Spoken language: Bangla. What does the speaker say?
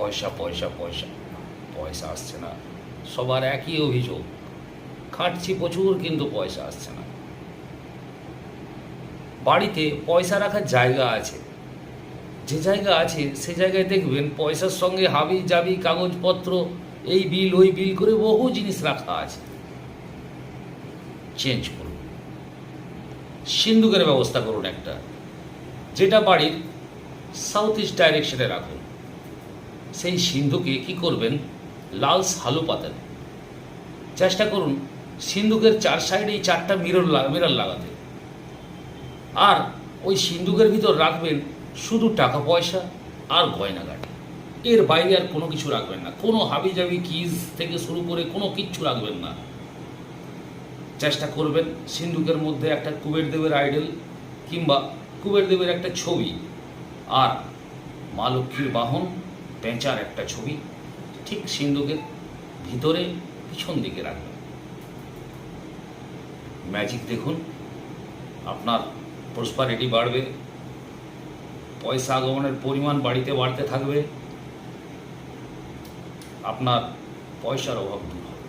পয়সা পয়সা পয়সা। পয়সা আসছে না। সবার একই অভিযোগ। খাটছি প্রচুর, কিন্তু পয়সা আসছে না। বাড়িতে পয়সা রাখার জায়গা আছে। যে জায়গা আছে, সে জায়গায় দেখবেন পয়সার সঙ্গে হাবি জাবি কাগজপত্র, এই বিল, ওই বিল করে বহু জিনিস রাখা আছে। চেঞ্জ করুন। সিন্ধুকের ব্যবস্থা করুন একটা। যেটা বাড়ির সাউথ ইস্ট ডাইরেকশনে রাখুন। সেই সিন্ধুকে কি করবেন? লাল সালু পাতেন। চেষ্টা করুন সিন্ধুকের চার সাইডে এই চারটা মিরর মিরর লাগাতে। আর ওই সিন্ধুকের ভিতর রাখবেন শুধু টাকা পয়সা আর গয়নাগাটি। এর বাইরে আর কোনো কিছু রাখবেন না। কোনো হাবিজাবি কিজ থেকে শুরু করে কোনো কিচ্ছু রাখবেন না। চেষ্টা করবেন সিন্ধুকের মধ্যে একটা কুবের দেবের আইডল কিংবা কুবের দেবের একটা ছবি আর মা লক্ষ্মীর বাহন পেঁচার একটা ছবি, ঠিক সিন্ধুকের ভিতরে পিছন দিকে রাখবেন ম্যাজিক দেখুন, আপনার প্রসপারিটি বাড়বে, পয়সা আগমনের পরিমাণ বাড়িতে বাড়তে থাকবে, আপনার পয়সার অভাব দূর হবে।